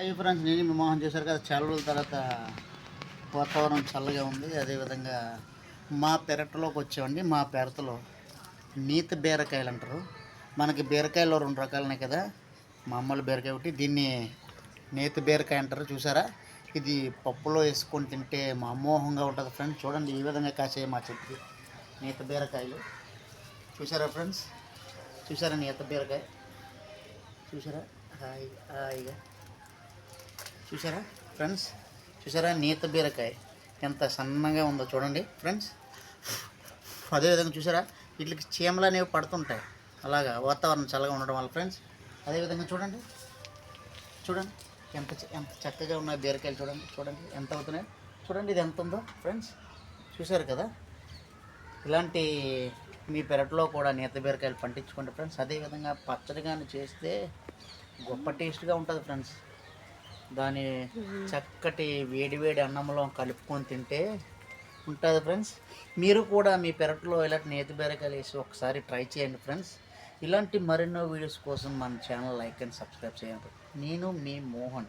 Hi friends నేను మీ మోహన్ చేశారు కదా చాలా రోజుల తర్వాత వాతావరణం చల్లగా ఉంది. అదేవిధంగా మా పెరట్లోకి వచ్చామండి. మా పెరతలో నీత బీరకాయలు అంటారు. మనకి బీరకాయలు రెండు రకాలు ఉన్నాయి కదా మామూలు బీరకాయ ఒకటి దీన్ని నేత బీరకాయ అంటారు. చూసారా? ఇది పప్పులో వేసుకొని తింటే మామోహంగా ఉంటుంది ఫ్రెండ్స్. చూడండి ఈ విధంగా కాసే మా చెట్టు నేత బీరకాయలు. చూసారా ఫ్రెండ్స్? చూసారా నేత బీరకాయ? చూసారా? హాయ్ హాయిగా. చూసారా? ఫ్రెండ్స్ చూసారా? నీత బీరకాయ. ఎంత సన్నగా ఉందో చూడండి. ఫ్రెండ్స్ అదేవిధంగా చూసారా? వీటికి చీమలు అనేవి పడుతుంటాయి. అలాగా వాతావరణం చల్లగా ఉండడం వల్ల ఫ్రెండ్స్ అదేవిధంగా చూడండి. చూడండి. ఎంత ఎంత చక్కగా ఉన్న బీరకాయలు చూడండి. చూడండి. ఎంత అవుతున్నాయి. చూడండి ఇది ఎంత ఉందో. ఫ్రెండ్స్ చూసారు కదా? ఇలాంటి మీ పెరట్లో కూడా నేత బీరకాయలు పండించుకోండి ఫ్రెండ్స్ అదేవిధంగా పచ్చడి కానీ చేస్తే గొప్ప టేస్ట్గా ఉంటుంది ఫ్రెండ్స్. దాని చక్కటి వేడివేడి అన్నంలో కలుపుకొని తింటే ఉంటుంది ఫ్రెండ్స్. మీరు కూడా మీ పెరట్లో ఇలాంటి నేతి బీరకాయలు వేసి ఒకసారి ట్రై చేయండి ఫ్రెండ్స్. ఇలాంటి మరెన్నో వీడియోస్ కోసం మన ఛానల్ లైక్ అండ్ సబ్స్క్రైబ్ చేయండి. నేను మీ మోహన్.